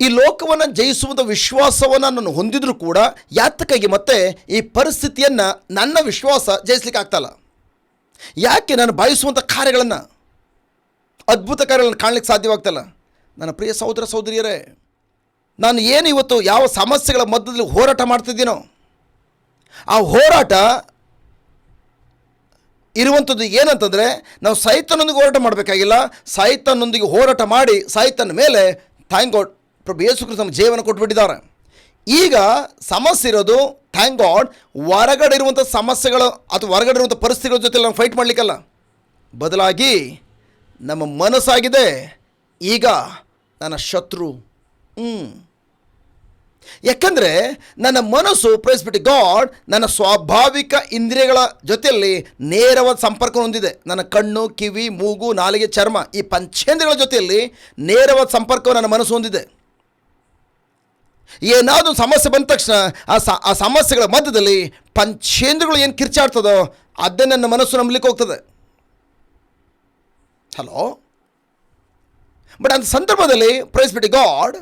ಈ ಲೋಕವನ್ನು ಜಯಿಸುವಂಥ ವಿಶ್ವಾಸವನ್ನು ನಾನು ಹೊಂದಿದ್ರು ಕೂಡ ಯಾತಕ್ಕಾಗಿ ಮತ್ತೆ ಈ ಪರಿಸ್ಥಿತಿಯನ್ನು ನನ್ನ ವಿಶ್ವಾಸ ಜಯಿಸ್ಲಿಕ್ಕೆ ಆಗ್ತಲ್ಲ ಯಾಕೆ ನಾನು ಬಾಯಿಸುವಂಥ ಕಾರ್ಯಗಳನ್ನು, ಅದ್ಭುತ ಕಾರ್ಯಗಳನ್ನು ಕಾಣಲಿಕ್ಕೆ ಸಾಧ್ಯವಾಗ್ತಲ್ಲ ನನ್ನ ಪ್ರಿಯ ಸಹೋದರ ಸಹೋದರಿಯರೇ, ನಾನು ಏನು ಇವತ್ತು ಯಾವ ಸಮಸ್ಯೆಗಳ ಮಧ್ಯದಲ್ಲಿ ಹೋರಾಟ ಮಾಡ್ತಿದ್ದೀನೋ, ಆ ಹೋರಾಟ ಇರುವಂಥದ್ದು ಏನಂತಂದರೆ, ನಾವು ಸಾಹಿತ್ಯನೊಂದಿಗೆ ಹೋರಾಟ ಮಾಡಬೇಕಾಗಿಲ್ಲ ಸಾಹಿತ್ಯನೊಂದಿಗೆ ಹೋರಾಟ ಮಾಡಿ ಸಾಹಿತ್ಯನ ಮೇಲೆ ಥ್ಯಾಂಕ್ ಗಾಡ್ ಪ್ರಭು ಯೇಸು ಕ್ರಿಸ್ತ ನಮ್ಮ ಜೀವನ ಕೊಟ್ಬಿಟ್ಟಿದ್ದಾರೆ. ಈಗ ಸಮಸ್ಯೆ ಇರೋದು ಥ್ಯಾಂಕ್ ಗಾಡ್ ಹೊರಗಡೆ ಇರುವಂಥ ಸಮಸ್ಯೆಗಳು ಅಥವಾ ಹೊರಗಡೆ ಇರುವಂಥ ಪರಿಸ್ಥಿತಿಗಳ ಜೊತೆ ನಾವು ಫೈಟ್ ಮಾಡಲಿಕ್ಕಲ್ಲ. ಬದಲಾಗಿ ನಮ್ಮ ಮನಸ್ಸಾಗಿದೆ, ಈಗ ನನ್ನ ಶತ್ರು. ಹ್ಞೂ ಯಾಕಂದರೆ ನನ್ನ ಮನಸ್ಸು ಪ್ರೈಸ್ಬಿಟ್ಟು ಗಾಡ್ ನನ್ನ ಸ್ವಾಭಾವಿಕ ಇಂದ್ರಿಯಗಳ ಜೊತೆಯಲ್ಲಿ ನೇರವಾದ ಸಂಪರ್ಕ ಹೊಂದಿದೆ. ನನ್ನ ಕಣ್ಣು, ಕಿವಿ, ಮೂಗು, ನಾಲಿಗೆ, ಚರ್ಮ ಈ ಪಂಚೇಂದ್ರಿಯಗಳ ಜೊತೆಯಲ್ಲಿ ನೇರವಾದ ಸಂಪರ್ಕವು ನನ್ನ ಮನಸ್ಸು ಹೊಂದಿದೆ. ಏನಾದರೂ ಸಮಸ್ಯೆ ಬಂದ ತಕ್ಷಣ ಆ ಸ, ಆ ಸಮಸ್ಯೆಗಳ ಮಧ್ಯದಲ್ಲಿ ಪಂಚೇಂದ್ರಗಳು ಏನು ಕಿರ್ಚಾಡ್ತದೋ ಅದೇ ನನ್ನ ಮನಸ್ಸು ನಂಬಲಿಕ್ಕೆ ಹೋಗ್ತದೆ. ಹಲೋ ಬಟ್ ಅಂತ ಸಂದರ್ಭದಲ್ಲಿ ಪ್ರೈಸ್ ಬಿಟ್ಟು ಗಾಡ್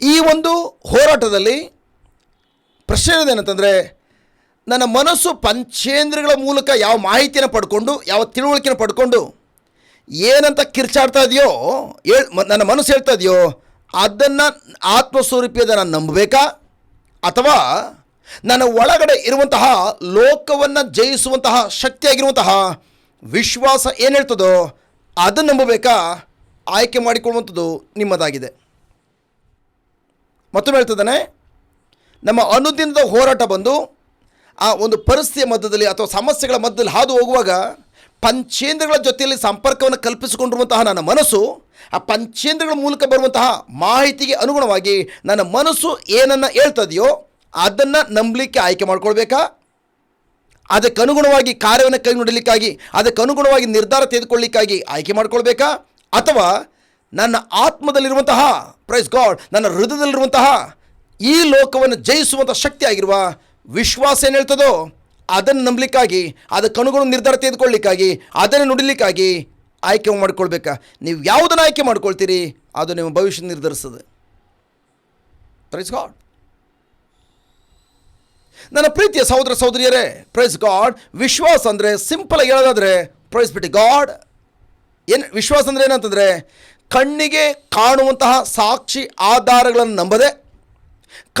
ಈ ಒಂದು ಹೋರಾಟದಲ್ಲಿ ಪ್ರಶ್ನೆ ಏನಂತಂದರೆ, ನನ್ನ ಮನಸ್ಸು ಪಂಚೇಂದ್ರಗಳ ಮೂಲಕ ಯಾವ ಮಾಹಿತಿಯನ್ನು ಪಡ್ಕೊಂಡು, ಯಾವ ತಿಳುವಳಿಕೆಯನ್ನು ಪಡ್ಕೊಂಡು ಏನಂತ ಕಿರ್ಚಾಡ್ತಾ ಇದೆಯೋ ಹೇಳ್ ನನ್ನ ಮನಸ್ಸು ಹೇಳ್ತಾ ಇದೆಯೋ ಅದನ್ನು ಆತ್ಮಸ್ವರೂಪಿಯದ ನಾನು ನಂಬಬೇಕಾ? ಅಥವಾ ನನ್ನ ಒಳಗಡೆ ಇರುವಂತಹ ಲೋಕವನ್ನು ಜಯಿಸುವಂತಹ ಶಕ್ತಿಯಾಗಿರುವಂತಹ ವಿಶ್ವಾಸ ಏನು ಹೇಳ್ತದೋ ಅದನ್ನು ನಂಬಬೇಕಾ? ಆಯ್ಕೆ ಮಾಡಿಕೊಳ್ಳುವಂಥದ್ದು ನಿಮ್ಮದಾಗಿದೆ. ಮತ್ತೊಮ್ಮೆ ಹೇಳ್ತಿದ್ದಾನೆ, ನಮ್ಮ ಅನುದಿನದ ಹೋರಾಟ ಬಂದು ಆ ಒಂದು ಪರಿಸ್ಥಿತಿಯ ಮಧ್ಯದಲ್ಲಿ ಅಥವಾ ಸಮಸ್ಯೆಗಳ ಮಧ್ಯದಲ್ಲಿ ಹಾದು ಹೋಗುವಾಗ ಪಂಚೇಂದ್ರಗಳ ಜೊತೆಯಲ್ಲಿ ಸಂಪರ್ಕವನ್ನು ಕಲ್ಪಿಸಿಕೊಂಡಿರುವಂತಹ ನನ್ನ ಮನಸ್ಸು, ಆ ಪಂಚೇಂದ್ರಗಳ ಮೂಲಕ ಬರುವಂತಹ ಮಾಹಿತಿಗೆ ಅನುಗುಣವಾಗಿ ನನ್ನ ಮನಸ್ಸು ಏನನ್ನು ಹೇಳ್ತದೆಯೋ ಅದನ್ನು ನಂಬಲಿಕ್ಕೆ ಆಯ್ಕೆ ಮಾಡಿಕೊಳ್ಬೇಕಾ? ಅದಕ್ಕೆ ಅನುಗುಣವಾಗಿ ಕಾರ್ಯವನ್ನು ಕೈ ನೋಡಲಿಕ್ಕಾಗಿ, ಅದಕ್ಕೆ ಅನುಗುಣವಾಗಿ ನಿರ್ಧಾರ ತೆಗೆದುಕೊಳ್ಳಿಕ್ಕಾಗಿ ಆಯ್ಕೆ ಮಾಡಿಕೊಳ್ಬೇಕಾ? ಅಥವಾ ನನ್ನ ಆತ್ಮದಲ್ಲಿರುವಂತಹ ಪ್ರೈಸ್ ಗಾಡ್ ನನ್ನ ಹೃದಯದಲ್ಲಿರುವಂತಹ ಈ ಲೋಕವನ್ನು ಜಯಿಸುವಂಥ ಶಕ್ತಿಯಾಗಿರುವ ವಿಶ್ವಾಸ ಏನು ಹೇಳ್ತದೋ ಅದನ್ನು ನಂಬಲಿಕ್ಕಾಗಿ ಅದಕ್ಕೆ ಅನುಗುಣ ನಿರ್ಧಾರ ತೆಗೆದುಕೊಳ್ಳಿಕ್ಕಾಗಿ ಅದನ್ನು ನುಡಿಲಿಕ್ಕಾಗಿ ಆಯ್ಕೆ ಮಾಡಿಕೊಳ್ಬೇಕಾ? ನೀವು ಯಾವುದನ್ನು ಆಯ್ಕೆ ಮಾಡ್ಕೊಳ್ತೀರಿ, ಅದು ನಿಮ್ಮ ಭವಿಷ್ಯ ನಿರ್ಧರಿಸ್ತದೆ. ಪ್ರೈಸ್ ಗಾಡ್ ನನ್ನ ಪ್ರೀತಿಯ ಸಹೋದರ ಸಹೋದರಿಯರೇ ಪ್ರೈಸ್ ಗಾಡ್ ವಿಶ್ವಾಸ ಅಂದರೆ ಸಿಂಪಲ್ ಹೇಳೋದಾದ್ರೆ ಪ್ರೈಸ್ ಬಿಟ್ಟು ಗಾಡ್ ಏನು ವಿಶ್ವಾಸ ಅಂದರೆ ಏನಂತಂದರೆ, ಕಣ್ಣಿಗೆ ಕಾಣುವಂತಹ ಸಾಕ್ಷಿ ಆಧಾರಗಳನ್ನು ನಂಬದೆ,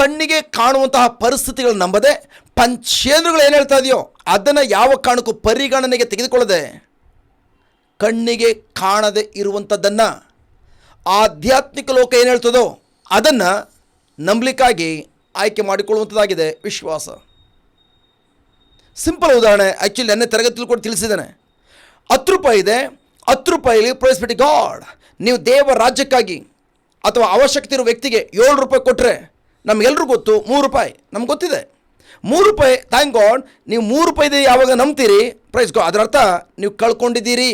ಕಣ್ಣಿಗೆ ಕಾಣುವಂತಹ ಪರಿಸ್ಥಿತಿಗಳನ್ನು ನಂಬದೆ ಪಂಚೇಂದ್ರಗಳು ಏನು ಹೇಳ್ತಾ ಇದೆಯೋ ಅದನ್ನು ಯಾವ ಕಾರಣಕ್ಕೂ ಪರಿಗಣನೆಗೆ ತೆಗೆದುಕೊಳ್ಳದೆ ಕಣ್ಣಿಗೆ ಕಾಣದೆ ಇರುವಂಥದ್ದನ್ನು ಆಧ್ಯಾತ್ಮಿಕ ಲೋಕ ಏನು ಹೇಳ್ತದೋ ಅದನ್ನು ನಂಬಲಿಕ್ಕಾಗಿ ಆಯ್ಕೆ ಮಾಡಿಕೊಳ್ಳುವಂಥದ್ದಾಗಿದೆ ವಿಶ್ವಾಸ. ಸಿಂಪಲ್ ಉದಾಹರಣೆ ಆ್ಯಕ್ಚುಲಿ ನನ್ನ ತರಗತಿಲಿ ಕೂಡ ತಿಳಿಸಿದ್ದಾನೆ. ಹತ್ತು ರೂಪಾಯಿ ಇದೆ, ಹತ್ತು ರೂಪಾಯಿಲಿ ಪ್ರೈಸ್ ಬಿಟ್ಟು ಗಾಡ್ ನೀವು ದೇವ ರಾಜ್ಯಕ್ಕಾಗಿ ಅಥವಾ ಅವಶ್ಯಕತೆ ಇರೋ ವ್ಯಕ್ತಿಗೆ ಏಳು ರೂಪಾಯಿ ಕೊಟ್ಟರೆ ನಮಗೆಲ್ಲರಿಗೂ ಗೊತ್ತು ಮೂರು ರೂಪಾಯಿ, ನಮ್ಗೆ ಗೊತ್ತಿದೆ. ಮೂರು ರೂಪಾಯಿ ಥ್ಯಾಂಕ್ ಗಾಡ್ ನೀವು ಮೂರು ರೂಪಾಯಿದೆ ಯಾವಾಗ ನಂಬ್ತೀರಿ? ಪ್ರೈಸ್ ಗೋ ಅದರ ಅರ್ಥ, ನೀವು ಕಳ್ಕೊಂಡಿದ್ದೀರಿ.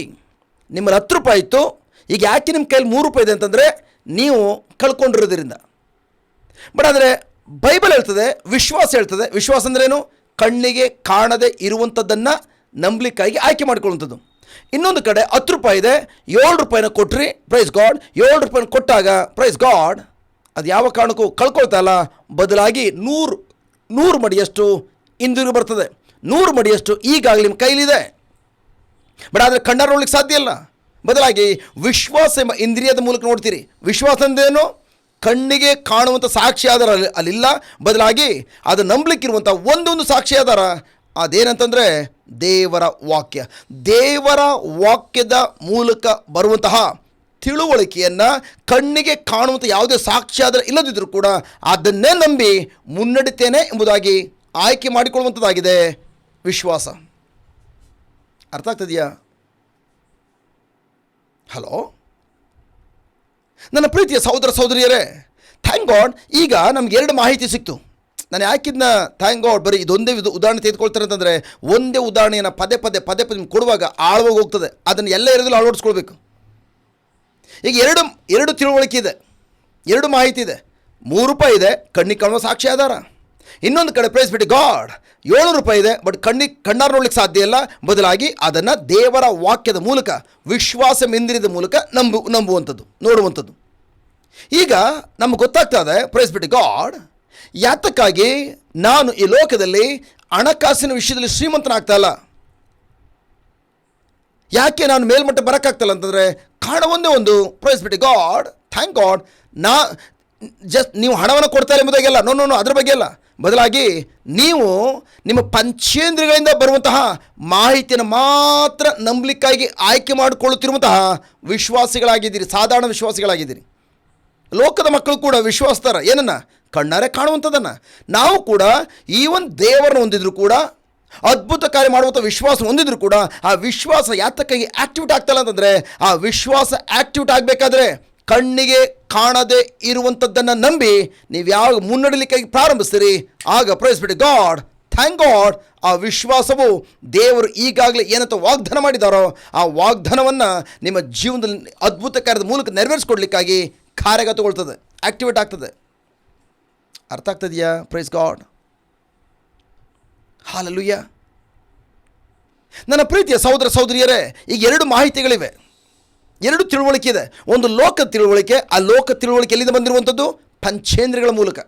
ನಿಮ್ಮಲ್ಲಿ ಹತ್ತು ರೂಪಾಯಿ ಇತ್ತು. ಈಗ ಯಾಕೆ ನಿಮ್ಮ ಕೈಯಲ್ಲಿ ಮೂರು ರೂಪಾಯಿ ಇದೆ ಅಂತಂದರೆ, ನೀವು ಕಳ್ಕೊಂಡಿರೋದ್ರಿಂದ. ಬಟ್ ಆದರೆ ಬೈಬಲ್ ಹೇಳ್ತದೆ, ವಿಶ್ವಾಸ ಹೇಳ್ತದೆ. ವಿಶ್ವಾಸ ಅಂದ್ರೇನು? ಕಣ್ಣಿಗೆ ಕಾಣದೆ ಇರುವಂಥದ್ದನ್ನು ನಂಬಲಿಕ್ಕಾಗಿ ಆಯ್ಕೆ ಮಾಡ್ಕೊಳ್ಳುವಂಥದ್ದು. ಇನ್ನೊಂದು ಕಡೆ, ಹತ್ತು ರೂಪಾಯಿ ಇದೆ, ಏಳು ರೂಪಾಯಿನ ಕೊಟ್ರಿ ಪ್ರೈಸ್ ಗಾಡ್ ಏಳು ರೂಪಾಯಿನ ಕೊಟ್ಟಾಗ ಪ್ರೈಸ್ ಗಾಡ್ ಅದು ಯಾವ ಕಾರಣಕ್ಕೂ ಕಳ್ಕೊಳ್ತಾ ಇಲ್ಲ. ಬದಲಾಗಿ ನೂರು ನೂರು ಮಡಿಯಷ್ಟು ಹಿಂದಿರುಗಿ ಬರ್ತದೆ. ನೂರು ಮಡಿಯಷ್ಟು ಈಗಾಗಲೇ ನಿಮ್ಮ ಕೈಲಿದೆ. ಬಟ್ ಆದರೆ ಕಣ್ಣ ನೋಡ್ಲಿಕ್ಕೆ ಸಾಧ್ಯ ಇಲ್ಲ. ಬದಲಾಗಿ ವಿಶ್ವಾಸ ಎಂಬ ಇಂದ್ರಿಯದ ಮೂಲಕ ನೋಡ್ತೀರಿ. ವಿಶ್ವಾಸ ಅಂದ್ರೇನು? ಕಣ್ಣಿಗೆ ಕಾಣುವಂಥ ಸಾಕ್ಷಿ ಆಧಾರ ಅಲ್ಲಿ ಅಲ್ಲಿಲ್ಲ. ಬದಲಾಗಿ ಅದು ನಂಬಲಿಕ್ಕಿರುವಂಥ ಒಂದೊಂದು ಸಾಕ್ಷಿ ಆಧಾರ ಅದೇನಂತಂದರೆ ದೇವರ ವಾಕ್ಯ. ದೇವರ ವಾಕ್ಯದ ಮೂಲಕ ಬರುವಂತಹ ತಿಳುವಳಿಕೆಯನ್ನು ಕಣ್ಣಿಗೆ ಕಾಣುವಂಥ ಯಾವುದೇ ಸಾಕ್ಷ್ಯಾಧಾರ ಇಲ್ಲದಿದ್ದರೂ ಕೂಡ ಅದನ್ನೇ ನಂಬಿ ಮುನ್ನಡಿತೇನೆ ಎಂಬುದಾಗಿ ಆಯ್ಕೆ ಮಾಡಿಕೊಳ್ಳುವಂಥದ್ದಾಗಿದೆ ವಿಶ್ವಾಸ. ಅರ್ಥ ಆಗ್ತದೆಯಾ? ಹಲೋ? ನನ್ನ ಪ್ರೀತಿಯ ಸಹೋದರ ಸಹೋದರಿಯರೇ ಥ್ಯಾಂಕ್ ಗಾಡ್ ಈಗ ನಮ್ಗೆ ಎರಡು ಮಾಹಿತಿ ಸಿಕ್ತು. ನಾನು ಯಾಕಿದ್ನ ಥ್ಯಾಂಕ್ ಗಾಡ್ ಬರೀ ಇದೊಂದೇ ಇದು ಉದಾಹರಣೆ ತೆಗೆದುಕೊಳ್ತಾರೆ ಅಂತಂದರೆ, ಒಂದೇ ಉದಾಹರಣೆಯನ್ನು ಪದೇ ಪದೇ ಪದೇ ಪದೇ ಕೊಡುವಾಗ ಆಳವಾಗಿ ಹೋಗ್ತದೆ. ಅದನ್ನು ಎಲ್ಲ ಇರೋದಿಲ್ಲ ಅಳವಡಿಸ್ಕೊಳ್ಬೇಕು. ಈಗ ಎರಡು ಎರಡು ತಿಳುವಳಿಕೆ ಇದೆ. ಎರಡು ಮಾಹಿತಿ ಇದೆ. ಮೂರು ರೂಪಾಯಿ ಇದೆ, ಕಣ್ಣಿಗೆ ಕಾಣುವ ಸಾಕ್ಷಿ ಆಧಾರ. ಇನ್ನೊಂದು ಕಡೆ ಪ್ರೈಸ್ ಬಿಟ್ಟು ಗಾಡ್ ಏಳು ರೂಪಾಯಿ ಇದೆ ಬಟ್ ಕಣ್ಣಿಗೆ ಕಣ್ಣಾರು ನೋಡ್ಲಿಕ್ಕೆ ಸಾಧ್ಯ ಇಲ್ಲ. ಬದಲಾಗಿ ಅದನ್ನು ದೇವರ ವಾಕ್ಯದ ಮೂಲಕ, ವಿಶ್ವಾಸ ಮಿಂದಿರಿದ ಮೂಲಕ ನಂಬು, ನಂಬುವಂಥದ್ದು, ನೋಡುವಂಥದ್ದು. ಈಗ ನಮ್ಗೆ ಪ್ರೈಸ್ ಬಿಟ್ಟು ಗಾಡ್ ಯಾತಕ್ಕಾಗಿ ನಾನು ಈ ಲೋಕದಲ್ಲಿ ಹಣಕಾಸಿನ ವಿಷಯದಲ್ಲಿ ಶ್ರೀಮಂತನಾಗ್ತಾ ಇಲ್ಲ? ಯಾಕೆ ನಾನು ಮೇಲ್ಮಟ್ಟ ಬರೋಕ್ಕಾಗ್ತಲ್ಲ ಅಂತಂದರೆ ಕಾರಣ ಒಂದೇ ಒಂದು ಪ್ರೈಸ್ ಬಿಟ್ಟು ಗಾಡ್ ಥ್ಯಾಂಕ್ ಗಾಡ್ ನಾ ಜಸ್ಟ್ ನೀವು ಹಣವನ್ನು ಕೊಡ್ತಾರೆ ಎಂಬುದಾಗೆಲ್ಲ ನೋ ನೋ ಅದ್ರ ಬಗ್ಗೆ ಅಲ್ಲ. ಬದಲಾಗಿ ನೀವು ನಿಮ್ಮ ಪಂಚೇಂದ್ರಿಯಗಳಿಂದ ಬರುವಂತಹ ಮಾಹಿತಿಯನ್ನು ಮಾತ್ರ ನಂಬಲಿಕ್ಕಾಗಿ ಆಯ್ಕೆ ಮಾಡಿಕೊಳ್ಳುತ್ತಿರುವಂತಹ ವಿಶ್ವಾಸಿಗಳಾಗಿದ್ದೀರಿ, ಸಾಧಾರಣ ವಿಶ್ವಾಸಿಗಳಾಗಿದ್ದೀರಿ. ಲೋಕದ ಮಕ್ಕಳು ಕೂಡ ವಿಶ್ವಾಸ್ತಾರ, ಏನನ್ನ? ಕಣ್ಣಾರೆ ಕಾಣುವಂಥದ್ದನ್ನು. ನಾವು ಕೂಡ ಈ ಒಂದು ದೇವರನ್ನು ಹೊಂದಿದ್ರು ಕೂಡ ಅದ್ಭುತ ಕಾರ್ಯ ಮಾಡುವಂಥ ವಿಶ್ವಾಸ ಹೊಂದಿದ್ರು ಕೂಡ ಆ ವಿಶ್ವಾಸ ಯಾತಕ್ಕಾಗಿ ಆಕ್ಟಿವೇಟ್ ಆಗ್ತಲ್ಲ ಅಂತಂದರೆ, ಆ ವಿಶ್ವಾಸ ಆಕ್ಟಿವೇಟ್ ಆಗಬೇಕಾದ್ರೆ ಕಣ್ಣಿಗೆ ಕಾಣದೆ ಇರುವಂಥದ್ದನ್ನು ನಂಬಿ ನೀವು ಯಾವಾಗ ಮುನ್ನಡಲಿಕ್ಕಾಗಿ ಪ್ರಾರಂಭಿಸ್ತೀರಿ, ಆಗ ಪ್ರೈಸ್ಬಿಟ್ಟು ಗಾಡ್ ಥ್ಯಾಂಕ್ ಗಾಡ್ ಆ ವಿಶ್ವಾಸವು ದೇವರು ಈಗಾಗಲೇ ಏನಂತ ವಾಗ್ದಾನ ಮಾಡಿದಾರೋ, ಆ ವಾಗ್ದಾನವನ್ನು ನಿಮ್ಮ ಜೀವನದಲ್ಲಿ ಅದ್ಭುತ ಕಾರ್ಯದ ಮೂಲಕ ನೆರವೇರಿಸ್ಕೊಡ್ಲಿಕ್ಕಾಗಿ ಕಾರ್ಯಗತಗೊಳ್ತದೆ ಆಕ್ಟಿವೇಟ್ ಆಗ್ತದೆ. ಅರ್ಥ ಆಗ್ತದೆಯಾ ಪ್ರೈಸ್ ಗಾಡ್ ಹಾಲಲ್ಲುಯ್ಯ ನನ್ನ ಪ್ರೀತಿಯ ಸಹೋದರ ಸಹೋದರಿಯರೇ, ಈಗ ಎರಡು ಮಾಹಿತಿಗಳಿವೆ. ಎರಡು ತಿಳುವಳಿಕೆ ಇದೆ. ಒಂದು ಲೋಕ ತಿಳುವಳಿಕೆ, ಆ ಲೋಕ ತಿಳುವಳಿಕೆ ಎಲ್ಲಿಂದ ಬಂದಿರುವಂಥದ್ದು? ಪಂಚೇಂದ್ರಗಳ ಮೂಲಕ.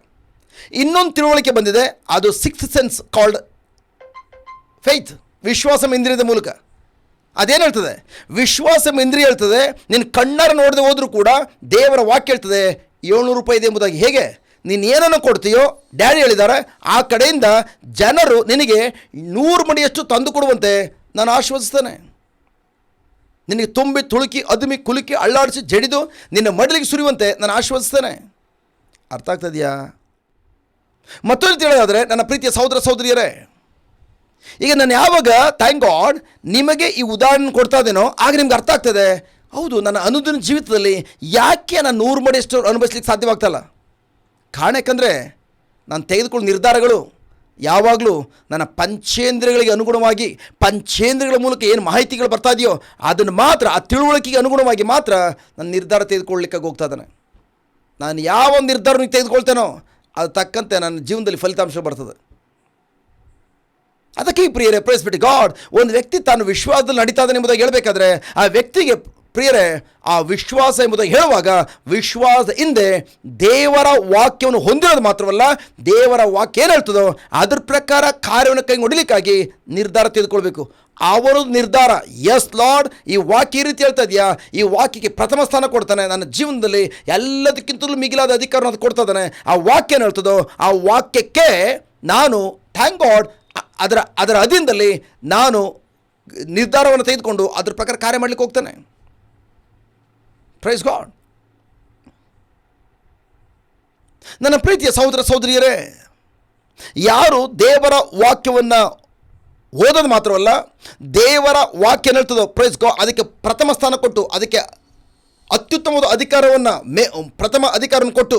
ಇನ್ನೊಂದು ತಿಳುವಳಿಕೆ ಬಂದಿದೆ, ಅದು ಸಿಕ್ಸ್ ಸೆನ್ಸ್ ಕಾಲ್ಡ್ ಫೈತ್ ವಿಶ್ವಾಸ ಇಂದ್ರಿಯದ ಮೂಲಕ. ಅದೇನು ಹೇಳ್ತದೆ? ವಿಶ್ವಾಸ ಇಂದ್ರಿಯ ಹೇಳ್ತದೆ ನಿನ್ನ ಕಣ್ಣಾರ ನೋಡದೆ ಹೋದರೂ ಕೂಡ ದೇವರ ವಾಕ್ಯ ಹೇಳ್ತದೆ, ಏಳ್ನೂರು ರೂಪಾಯಿ ಇದೆ ಎಂಬುದಾಗಿ. ಹೇಗೆ? ನೀನು ಏನನ್ನು ಕೊಡ್ತೀಯೋ, ಡ್ಯಾಡಿ ಹೇಳಿದ್ದಾರೆ, ಆ ಕಡೆಯಿಂದ ಜನರು ನಿನಗೆ ನೂರು ಮಡಿಯಷ್ಟು ತಂದು ಕೊಡುವಂತೆ ನಾನು ಆಶ್ವಾಸಿಸ್ತೇನೆ. ನಿನಗೆ ತುಂಬಿ ತುಳುಕಿ, ಅದುಮಿ ಕುಲುಕಿ, ಅಳ್ಳಾಡಿಸಿ ಜಡಿದು ನಿನ್ನ ಮಡಲಿಗೆ ಸುರಿಯುವಂತೆ ನಾನು ಆಶ್ವಾಸಿಸ್ತೇನೆ. ಅರ್ಥ ಆಗ್ತದೆಯಾ ಮತ್ತೊಂದು ಹೇಳೋದಾದರೆ ನನ್ನ ಪ್ರೀತಿಯ ಸಹೋದರ ಸಹೋದರಿಯರೇ, ಈಗ ನಾನು ಯಾವಾಗ ಥ್ಯಾಂಕ್ ಗಾಡ್ ನಿಮಗೆ ಈ ಉದಾಹರಣೆ ಕೊಡ್ತಾ ಇದ್ದೇನೋ, ಆಗ ನಿಮ್ಗೆ ಅರ್ಥ ಆಗ್ತದೆ ಹೌದು, ನನ್ನ ಅನುದಿನ ಜೀವಿತದಲ್ಲಿ ಯಾಕೆ ನಾನು ನೂರು ಮಡಿಯಷ್ಟು ಅನುಭವಿಸ್ಲಿಕ್ಕೆ ಸಾಧ್ಯವಾಗ್ತಲ್ಲ ಕಾರಣ ಯಾಕಂದರೆ ನಾನು ತೆಗೆದುಕೊಳ್ಳೋ ನಿರ್ಧಾರಗಳು ಯಾವಾಗಲೂ ನನ್ನ ಪಂಚೇಂದ್ರಿಯಗಳಿಗೆ ಅನುಗುಣವಾಗಿ, ಪಂಚೇಂದ್ರಿಯಗಳ ಮೂಲಕ ಏನು ಮಾಹಿತಿಗಳು ಬರ್ತಾ ಇದೆಯೋ ಅದನ್ನು ಮಾತ್ರ, ಆ ತಿಳುವಳಿಕೆಗೆ ಅನುಗುಣವಾಗಿ ಮಾತ್ರ ನನ್ನ ನಿರ್ಧಾರ ತೆಗೆದುಕೊಳ್ಳಲಿಕ್ಕೆ ಹೋಗ್ತಾ ಇದ್ದಾನೆ. ನಾನು ಯಾವ ಒಂದು ನಿರ್ಧಾರ ತೆಗೆದುಕೊಳ್ತೇನೋ ಅದು ತಕ್ಕಂತೆ ನನ್ನ ಜೀವನದಲ್ಲಿ ಫಲಿತಾಂಶ ಬರ್ತದೆ. ಅದಕ್ಕೆ ಈ ಪ್ರಿಯರೇ ಪ್ರೇಸ್ಬಿಟ್ಟು ಗಾಡ್ ಒಂದು ವ್ಯಕ್ತಿ ತಾನು ವಿಶ್ವಾಸದಲ್ಲಿ ನಡೀತಾ ಇದ್ದಾನೆ ಎಂಬುದಾಗಿ ಹೇಳಬೇಕಾದ್ರೆ, ಆ ವ್ಯಕ್ತಿಗೆ ಪ್ರಿಯರೇ, ಆ ವಿಶ್ವಾಸ ಎಂಬುದಾಗಿ ಹೇಳುವಾಗ ವಿಶ್ವಾಸ ಹಿಂದೆ ದೇವರ ವಾಕ್ಯವನ್ನು ಹೊಂದಿರೋದು ಮಾತ್ರವಲ್ಲ, ದೇವರ ವಾಕ್ಯ ಏನು ಹೇಳ್ತದೋ ಅದ್ರ ಪ್ರಕಾರ ಕಾರ್ಯವನ್ನು ಕೈ ಹೊಡಿಲಿಕ್ಕಾಗಿ ನಿರ್ಧಾರ ತೆಗೆದುಕೊಳ್ಬೇಕು. ಅವರ ನಿರ್ಧಾರ ಎಸ್ ಲಾರ್ಡ್ ಈ ವಾಕ್ಯ ಈ ರೀತಿ ಹೇಳ್ತಾ ಇದೆಯಾ? ಈ ವಾಕ್ಯಕ್ಕೆ ಪ್ರಥಮ ಸ್ಥಾನ ಕೊಡ್ತಾನೆ, ನನ್ನ ಜೀವನದಲ್ಲಿ ಎಲ್ಲದಕ್ಕಿಂತಲೂ ಮಿಗಿಲಾದ ಅಧಿಕಾರವನ್ನು ಅದು ಕೊಡ್ತಾ ಇದ್ದಾನೆ. ಆ ವಾಕ್ಯ ಏನು ಹೇಳ್ತದೋ, ಆ ವಾಕ್ಯಕ್ಕೆ ನಾನು ಥ್ಯಾಂಕ್ ಗಾಡ್ ಅದರ ಅದರ ಅಧೀನದಲ್ಲಿ ನಾನು ನಿರ್ಧಾರವನ್ನು ತೆಗೆದುಕೊಂಡು ಅದ್ರ ಪ್ರಕಾರ ಕಾರ್ಯ ಮಾಡಲಿಕ್ಕೆ ಹೋಗ್ತಾನೆ. ಪ್ರೈಸ್ ಗಾಡ್ ನನ್ನ ಪ್ರೀತಿಯ ಸಹೋದರ ಸಹೋದರಿಯರೇ, ಯಾರು ದೇವರ ವಾಕ್ಯವನ್ನು ಓದೋದು ಮಾತ್ರವಲ್ಲ, ದೇವರ ವಾಕ್ಯ ಹೇಳ್ತದೋ ಪ್ರೈಸ್ ಗಾ ಅದಕ್ಕೆ ಪ್ರಥಮ ಸ್ಥಾನ ಕೊಟ್ಟು, ಅದಕ್ಕೆ ಅತ್ಯುತ್ತಮವಾದ ಅಧಿಕಾರವನ್ನು ಮೇ, ಪ್ರಥಮ ಅಧಿಕಾರವನ್ನು ಕೊಟ್ಟು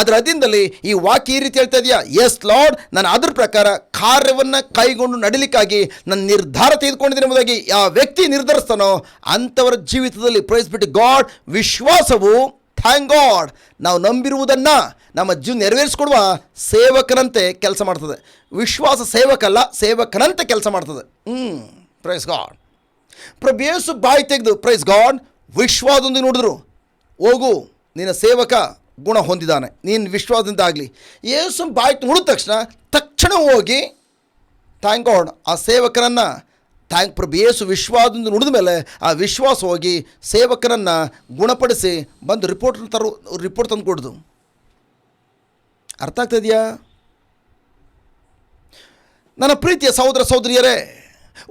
ಅದರ ಅದಿಂದಲೇ ಈ ವಾಕ್ಯ ಈ ರೀತಿ ಹೇಳ್ತಾ ಇದೆಯಾ? ಎಸ್ ಲಾರ್ಡ್ ನಾನು ಅದ್ರ ಪ್ರಕಾರ ಕಾರ್ಯವನ್ನು ಕೈಗೊಂಡು ನಡಿಲಿಕ್ಕಾಗಿ ನನ್ನ ನಿರ್ಧಾರ ತೆಗೆದುಕೊಂಡಿದ್ದೀನಿ ಎಂಬುದಾಗಿ ಯಾವ ವ್ಯಕ್ತಿ ನಿರ್ಧರಿಸ್ತಾನೋ ಅಂಥವರ ಜೀವಿತದಲ್ಲಿ ಪ್ರೈಸ್ ಬಿಟ್ಟು ಗಾಡ್ ವಿಶ್ವಾಸವು ಥ್ಯಾಂಕ್ ಗಾಡ್ ನಾವು ನಂಬಿರುವುದನ್ನು ನಮ್ಮ ಜೀವನ ನೆರವೇರಿಸಿಕೊಡುವ ಸೇವಕನಂತೆ ಕೆಲಸ ಮಾಡ್ತದೆ. ವಿಶ್ವಾಸ ಸೇವಕಲ್ಲ, ಸೇವಕನಂತೆ ಕೆಲಸ ಮಾಡ್ತದೆ. ಹ್ಞೂ ಪ್ರೈಸ್ ಗಾಡ್ ಪ್ರಭೇಸು ಬಾಯಿ ತೆಗೆದು ಪ್ರೈಸ್ ಗಾಡ್ ವಿಶ್ವಾಸದೊಂದಿಗೆ ನೋಡಿದ್ರು. ಹೋಗು, ನಿನ್ನ ಸೇವಕ ಗುಣ ಹೊಂದಿದ್ದಾನೆ. ನೀನು ವಿಶ್ವಾಸದಿಂದ ಆಗಲಿ ಯೇಸು ಬಾಯಿ ನೋಡಿದ ತಕ್ಷಣ ತಕ್ಷಣ ಹೋಗಿ ಥ್ಯಾಂಕ್ ಗಾಡ್ ಆ ಸೇವಕನನ್ನು ಥ್ಯಾಂಕ್ ಪ್ರಭು ಯೇಸು ವಿಶ್ವಾಸದಿಂದ ನುಡಿದ ಮೇಲೆ ಆ ವಿಶ್ವಾಸ ಹೋಗಿ ಸೇವಕನನ್ನು ಗುಣಪಡಿಸಿ ಬಂದು ರಿಪೋರ್ಟ್ ತರು ರಿಪೋರ್ಟ್ ತಂದು ಕೊಡ್ದು. ಅರ್ಥ ಆಗ್ತದೆಯಾ ನನ್ನ ಪ್ರೀತಿಯ ಸಹೋದರ ಸಹೋದರಿಯರೇ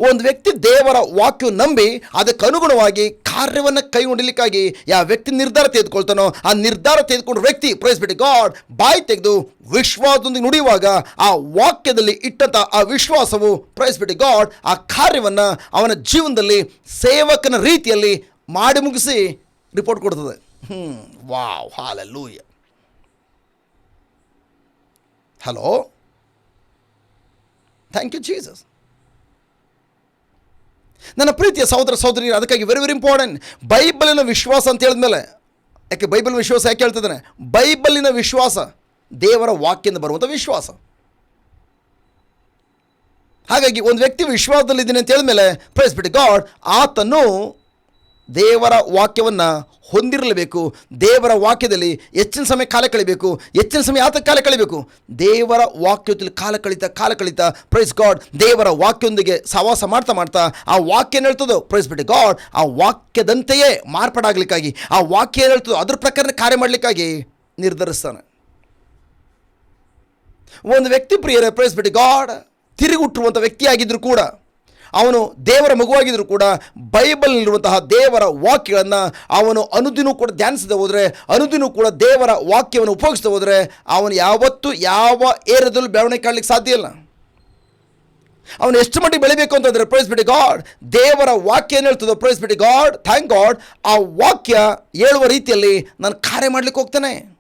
ಒಂದು ವ್ಯಕ್ತಿ ದೇವರ ವಾಕ್ಯ ನಂಬಿ ಅದಕ್ಕೆ ಅನುಗುಣವಾಗಿ ಕಾರ್ಯವನ್ನು ಕೈಗೊಂಡಿಲಿಕ್ಕಾಗಿ ಯಾವ ವ್ಯಕ್ತಿ ನಿರ್ಧಾರ ತೆಗೆದುಕೊಳ್ತಾನೋ ಆ ನಿರ್ಧಾರ ತೆಗೆದುಕೊಂಡ ವ್ಯಕ್ತಿ ಪ್ರೈಸ್ ಬಿಟ್ಟು ಗಾಡ್ ಬಾಯಿ ತೆಗೆದು ವಿಶ್ವಾಸದೊಂದಿಗೆ ನುಡಿಯುವಾಗ ಆ ವಾಕ್ಯದಲ್ಲಿ ಇಟ್ಟಂಥ ಆ ವಿಶ್ವಾಸವು ಪ್ರೈಸ್ ಬಿಟ್ಟು ಗಾಡ್ ಆ ಕಾರ್ಯವನ್ನು ಅವನ ಜೀವನದಲ್ಲಿ ಸೇವಕನ ರೀತಿಯಲ್ಲಿ ಮಾಡಿ ಮುಗಿಸಿ ರಿಪೋರ್ಟ್ ಕೊಡ್ತದೆ. ಹ್ಞೂ wow hallelujah hello thank you Jesus ನನ್ನ ಪ್ರೀತಿಯ ಸಹೋದರ ಸಹೋದರಿ ಅದಕ್ಕಾಗಿ ವೆರಿ ವೆರಿ ಇಂಪಾರ್ಟೆಂಟ್ ಬೈಬಲಿನ ವಿಶ್ವಾಸ ಅಂತ ಹೇಳಿದ್ಮೇಲೆ, ಯಾಕೆ ಬೈಬಲ್ ವಿಶ್ವಾಸ ಯಾಕೆ ಹೇಳ್ತಿದ್ದಾನೆ? ಬೈಬಲಿನ ವಿಶ್ವಾಸ ದೇವರ ವಾಕ್ಯದಿಂದ ಬರುವಂಥ ವಿಶ್ವಾಸ. ಹಾಗಾಗಿ ಒಂದು ವ್ಯಕ್ತಿ ವಿಶ್ವಾಸದಲ್ಲಿದ್ದೀನಿ ಅಂತ ಹೇಳಿದ್ಮೇಲೆ ಪ್ರೈಸ್ ಬಿಟ್ಟು ಗಾಡ್ ಆತನು ದೇವರ ವಾಕ್ಯವನ್ನು ಹೊಂದಿರಲೇಬೇಕು. ದೇವರ ವಾಕ್ಯದಲ್ಲಿ ಹೆಚ್ಚಿನ ಸಮಯ ಕಾಲ ಕಳಿಬೇಕು. ಹೆಚ್ಚಿನ ಸಮಯ ಆತ ಕಾಲ ಕಳಿಬೇಕು. ದೇವರ ವಾಕ್ಯದಲ್ಲಿ ಕಾಲ ಕಳಿತ ಕಾಲ ಕಳಿತ ಪ್ರೈಸ್ ಗಾಡ್ ದೇವರ ವಾಕ್ಯದೊಂದಿಗೆ ಸಹವಾಸ ಮಾಡ್ತಾ ಮಾಡ್ತಾ ಆ ವಾಕ್ಯ ಏನು ಹೇಳ್ತದೋ ಪ್ರೈಸ್ ಬಿಟ್ಟು ಗಾಡ್ ಆ ವಾಕ್ಯದಂತೆಯೇ ಮಾರ್ಪಾಡಾಗಲಿಕ್ಕಾಗಿ, ಆ ವಾಕ್ಯ ಏನು ಹೇಳ್ತದೋ ಅದ್ರ ಪ್ರಕಾರ ಕಾರ್ಯ ಮಾಡಲಿಕ್ಕಾಗಿ ನಿರ್ಧರಿಸ್ತಾನೆ. ಒಂದು ವ್ಯಕ್ತಿ ಪ್ರಿಯರೇ ಪ್ರೈಸ್ ಬಿಟ್ಟು ಗಾಡ್ ತಿರುಗುಟ್ಟಿರುವಂಥ ವ್ಯಕ್ತಿಯಾಗಿದ್ದರೂ ಕೂಡ ಅವನು ದೇವರ ಮಗುವಾಗಿದ್ದರೂ ಕೂಡ ಬೈಬಲ್ನಲ್ಲಿರುವಂತಹ ದೇವರ ವಾಕ್ಯಗಳನ್ನು ಅವನು ಅನುದಿನೂ ಕೂಡ ಧ್ಯಾನಿಸದೆ ಹೋದರೆ, ಅನುದಿನೂ ಕೂಡ ದೇವರ ವಾಕ್ಯವನ್ನು ಉಪಯೋಗಿಸದೆ ಹೋದರೆ ಅವನು ಯಾವತ್ತೂ ಯಾವ ಏರಿಯಾದಲ್ಲೂ ಬೆಳವಣಿಗೆ ಕಾಣಲಿಕ್ಕೆ ಸಾಧ್ಯ ಇಲ್ಲ. ಅವನು ಎಷ್ಟು ಮಟ್ಟಿಗೆ ಬೆಳಿಬೇಕು ಅಂತಂದರೆ ಪ್ರೈಸ್ ಬಿಡಿ ಗಾಡ್ ದೇವರ ವಾಕ್ಯ ಏನು ಹೇಳ್ತದೋ ಪ್ರೈಸ್ ಬಿಡಿ ಗಾಡ್ ಥ್ಯಾಂಕ್ ಗಾಡ್ ಆ ವಾಕ್ಯ ಹೇಳುವ ರೀತಿಯಲ್ಲಿ ನಾನು ಕಾರ್ಯ ಮಾಡಲಿಕ್ಕೆ ಹೋಗ್ತಾನೆ.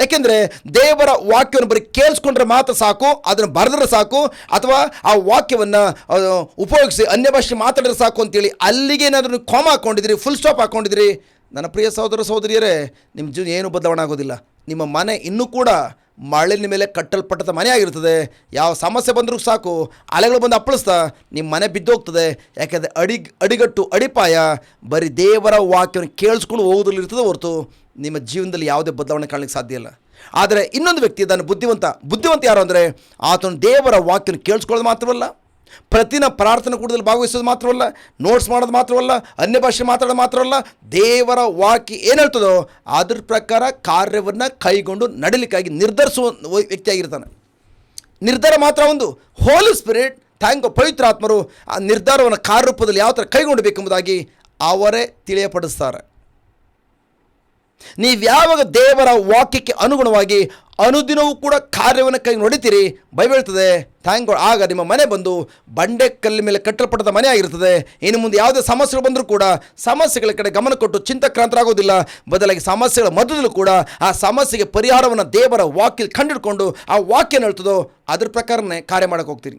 ಯಾಕೆಂದರೆ ದೇವರ ವಾಕ್ಯವನ್ನು ಬರೀ ಕೇಳಿಸ್ಕೊಂಡ್ರೆ ಮಾತ್ರ ಸಾಕು, ಅದನ್ನು ಬರೆದ್ರೆ ಸಾಕು, ಅಥವಾ ಆ ವಾಕ್ಯವನ್ನು ಉಪಯೋಗಿಸಿ ಅನ್ಯ ಭಾಷೆ ಮಾತಾಡಿದ್ರೆ ಸಾಕು ಅಂತೇಳಿ ಅಲ್ಲಿಗೆ ಏನಾದರೂ ಕಾಮ್ ಹಾಕ್ಕೊಂಡಿದ್ರಿ ಫುಲ್ ಸ್ಟಾಪ್ ಹಾಕ್ಕೊಂಡಿದ್ದೀರಿ ನನ್ನ ಪ್ರಿಯ ಸಹೋದರ ಸಹೋದರಿಯರೇ, ನಿಮ್ಮ ಜೀವನ ಏನು ಬದಲಾವಣೆ ಆಗೋದಿಲ್ಲ. ನಿಮ್ಮ ಮನೆ ಇನ್ನೂ ಕೂಡ ಮರಳಿನ ಮೇಲೆ ಕಟ್ಟಲ್ಪಟ್ಟದ ಮನೆ ಆಗಿರ್ತದೆ ಯಾವ ಸಮಸ್ಯೆ ಬಂದರೂ ಸಾಕು, ಅಲೆಗಳು ಬಂದು ಅಪ್ಪಳಿಸ್ತಾ ನಿಮ್ಮ ಮನೆ ಬಿದ್ದೋಗ್ತದೆ. ಯಾಕೆಂದರೆ ಅಡಿ, ಅಡಿಗಟ್ಟು, ಅಡಿಪಾಯ ಬರೀ ದೇವರ ವಾಕ್ಯವನ್ನು ಕೇಳಿಸ್ಕೊಂಡು ಹೋಗೋದ್ರಲ್ಲಿ ಇರ್ತದೆ ಹೊರತು ನಿಮ್ಮ ಜೀವನದಲ್ಲಿ ಯಾವುದೇ ಬದಲಾವಣೆ ಕಾಣಲಿಕ್ಕೆ ಸಾಧ್ಯ ಇಲ್ಲ. ಆದರೆ ಇನ್ನೊಂದು ವ್ಯಕ್ತಿ ಅದನ್ನು ಬುದ್ಧಿವಂತ ಬುದ್ಧಿವಂತ ಯಾರು ಅಂದರೆ, ಆತನು ದೇವರ ವಾಕ್ಯನ ಕೇಳಿಸ್ಕೊಳ್ಳೋದು ಮಾತ್ರವಲ್ಲ ಪ್ರತಿನ ಪ್ರಾರ್ಥನೆ ಕೂಡದಲ್ಲಿ ಭಾಗವಹಿಸೋದು ಮಾತ್ರವಲ್ಲ ನೋಟ್ಸ್ ಮಾಡೋದು ಮಾತ್ರವಲ್ಲ, ಅನ್ಯ ಭಾಷೆ ಮಾತಾಡೋದು ಮಾತ್ರವಲ್ಲ, ದೇವರ ವಾಕ್ಯ ಏನು ಹೇಳ್ತದೋ ಅದ್ರ ಪ್ರಕಾರ ಕಾರ್ಯವನ್ನು ಕೈಗೊಂಡು ನಡೀಲಿಕ್ಕಾಗಿ ನಿರ್ಧರಿಸುವ ವ್ಯಕ್ತಿಯಾಗಿರ್ತಾನೆ ನಿರ್ಧಾರ ಮಾತ್ರ ಒಂದು. ಹೋಲಿ ಸ್ಪಿರಿಟ್ ಥ್ಯಾಂಕ್ ಪವಿತ್ರಾತ್ಮರು ಆ ನಿರ್ಧಾರವನ್ನು ಕಾರ್ಯರೂಪದಲ್ಲಿ ಯಾವ ಥರ ಕೈಗೊಂಡಬೇಕೆಂಬುದಾಗಿ ಅವರೇ ತಿಳಿಯಪಡಿಸ್ತಾರೆ. ನೀವು ಯಾವಾಗ ದೇವರ ವಾಕ್ಯಕ್ಕೆ ಅನುಗುಣವಾಗಿ ಅನುದಿನವೂ ಕೂಡ ಕಾರ್ಯವನ್ನು ಕೈ ನೋಡಿತೀರಿ ಬೈಬೇಳ್ತದೆ ಥ್ಯಾಂಕ್ ಥ್ಯಾಂಕ್ ಆಗ ನಿಮ್ಮ ಮನೆ ಬಂದು ಬಂಡೆ ಕಲ್ಲಿ ಮೇಲೆ ಕಟ್ಟಲ್ಪಟ್ಟದ ಮನೆ ಆಗಿರ್ತದೆ ಇನ್ನು ಮುಂದೆ ಯಾವುದೇ ಸಮಸ್ಯೆಗಳು ಬಂದರೂ ಕೂಡ ಸಮಸ್ಯೆಗಳ ಕಡೆ ಗಮನ ಕೊಟ್ಟು ಚಿಂತಕ್ರಾಂತರಾಗೋದಿಲ್ಲ. ಬದಲಾಗಿ ಸಮಸ್ಯೆಗಳ ಮಧ್ಯದಲ್ಲೂ ಕೂಡ ಆ ಸಮಸ್ಯೆಗೆ ಪರಿಹಾರವನ್ನು ದೇವರ ವಾಕ್ಯ ಕಂಡಿಡ್ಕೊಂಡು ಆ ವಾಕ್ಯ ಹೇಳ್ತದೋ, ಅದ್ರ ಪ್ರಕಾರನೇ ಕಾರ್ಯ ಮಾಡಕ್ಕೆ ಹೋಗ್ತೀರಿ.